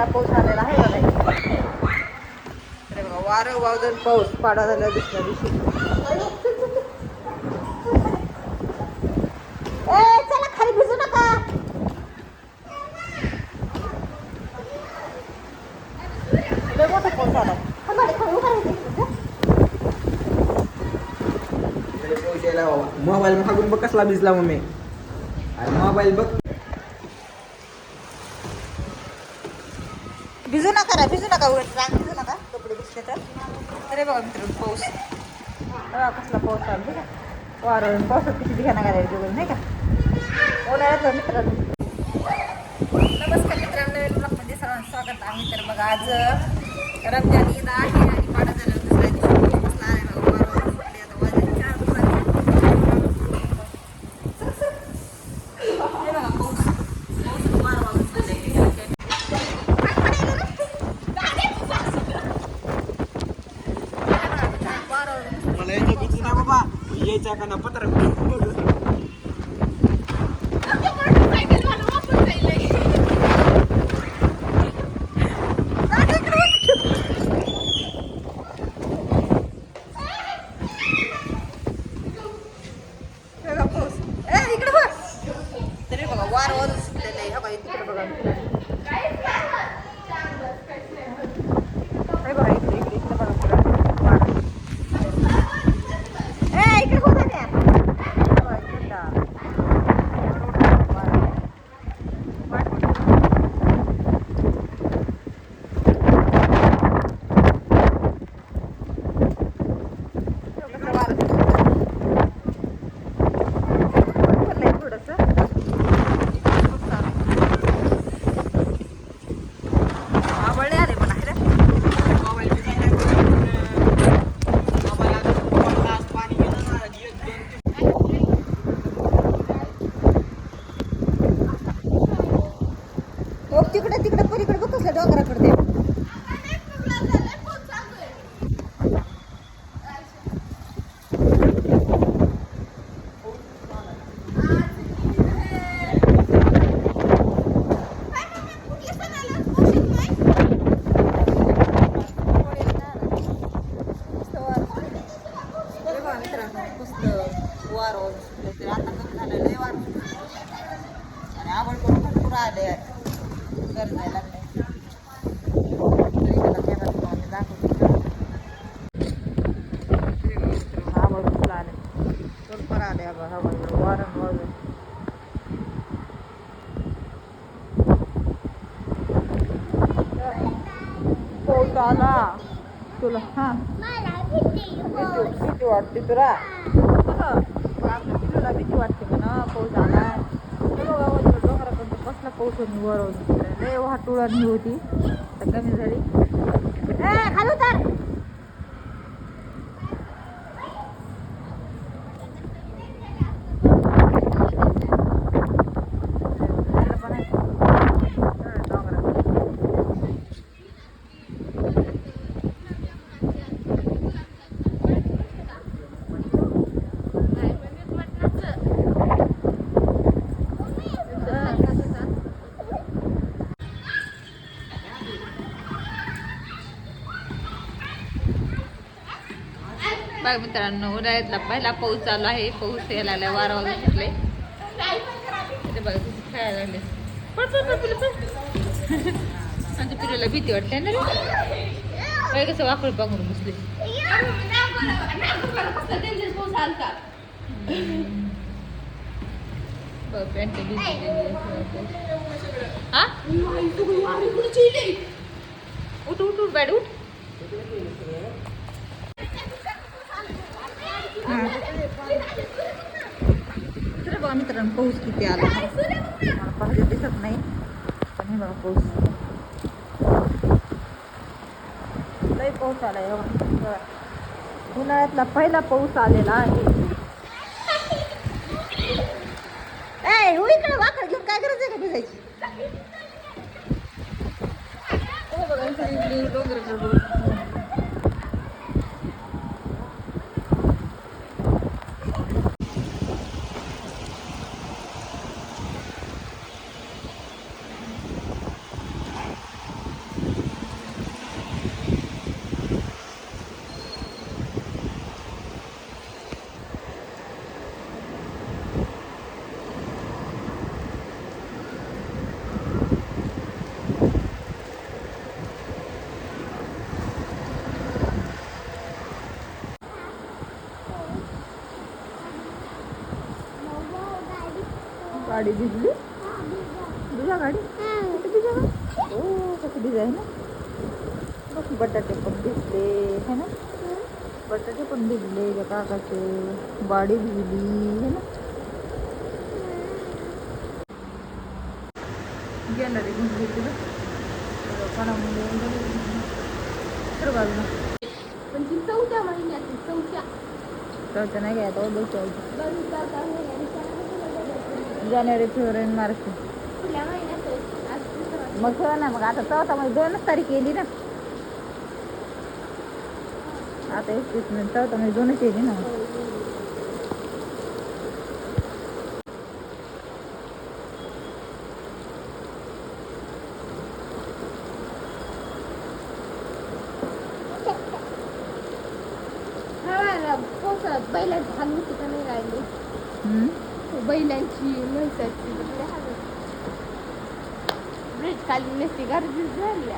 पहिला पाऊस आलेला आहे बघा. अरे बघा वारं वावदन पाऊस पाडा झाला दुसऱ्या दिवशी. ए चला खाली भिजू नका. लय मोठा पाऊस आला. खाली खाली उभा राहायचं. मोबाईल मागून बघ कसला भिजला मम्मी. अरे मोबाईल बघ. भिजू नका रे भिजू नका उलट. रांग भिजू नका कपडे भिजले तर. अरे बघा मित्र पाऊस. बघा कसला पाऊस आला बघा. वारं पावसात किती धिगाणा घालायची वगैरे नाही का? उन्हाळ्यात मित्रांनो. नमस्कार मित्रांनो नवीन ब्लॉगमध्ये सर्वांचं स्वागत आहे. तर बघा आज रमजान ईद आहे आणि पाडा झाल्यानंतर दुसऱ्या दिवशी पाऊस कसला आहे बघा वारं सुटले आता वाजले चार वाजले. हे बघा पाऊस पाऊस वारं वाजून चाललंय. वारं मला यायचं भीती नाही बाबा यायचा का ना पत्र बघा पाऊस. इकडे बघा वार वाजून सुटलेलं आहे. हा बघा, इकडे बघा. हे बघा, इकडे, इकडे, इकडे बघा पुढं. वारं. ए, इकडे बघा त्या. हे बघा, इकडे जा. वारं. वाट. कसं वारं सुटलं. पडलंय थोडंसं. खूप सारं. आवळले आले पण आहे रे. मोबाईल भीती नाही मोबाईल आता पन्नास पाणी गेलं ना एक दोन तीन हो, तिकडे तिकडे पलीकडे बघ कसलं डोंगराकडे ते. अरे वा, मित्रांनो, मस्त वारं वाजून सुटलंय. ते आता कमी झालंय, लय वारं सुटलंय. आणि आवड करून भरपूर आले गरजायला लागले तरी त्याला कॅमेरा तुम्हाला दाखवते आवड फुलं आले भरपूर आले अगं हवा वारं वाजून आला तुला हां भीती भीती वाटते. तुला? भीती वाटते का ना पाऊस आलाय हे बघा वरच्या डोंगराकडून कसला पाऊस होती वर लय वाटुळानी होती. तर कमी झाली खालू तर खायला पण आहे. चढ डोंगराकडे. बघा मित्रांनो उन्हाळ्यातला पहिला पाऊस चालू आहे. पाऊस यायला लागलाय वारा वाजून सुटले ते बघा किती खेळायला लागले. आमच्या पिरूला भीती वाटते ना रे? काय कसं वाकड पांघरून बसले. पॅन्ट भिजली. उठ उठ उठ बॅड उठ. तर बघा मित्रांनो पाऊस किती आला. पाहिजे दिसत नाही पण हे बघा पाऊस. लय पाऊस आला आहे हो. उन्हाळ्यातला पहिला पाऊस आलेला आहे. ए इकडे वाकड घेऊन काय गरज आहे का भिजायची बघा, इकडे इकडे डोंगराकडे बघ. गाडी भिजली तुझ्या गाडी? तुझ्या गाडी? ओ कसं डिझाईन बघ बटाटे पण भिजले है ना? बटाटे पण भिजले त्या काकाचे. गाडी भिजली है ना? घेणारी घेऊन घेतली बघ तर बाजूला पण ती चौथ्या महिन्यात चौथ्या. चौथ्या नाही घ्या तो चौथ्या जानेवारी फेब्रुवारी मार्च. मग ठेवा ना मग आता चौथा म्हणजे दोनच तारीख केली ना. आता एकतीस म्हणजे चौथा म्हणजे दोनच केली ना. हा हाल होती का नाही राहिली. हम्म? बैलांची म्हैसाची ब्रेड खाली नसती गर्दी झाली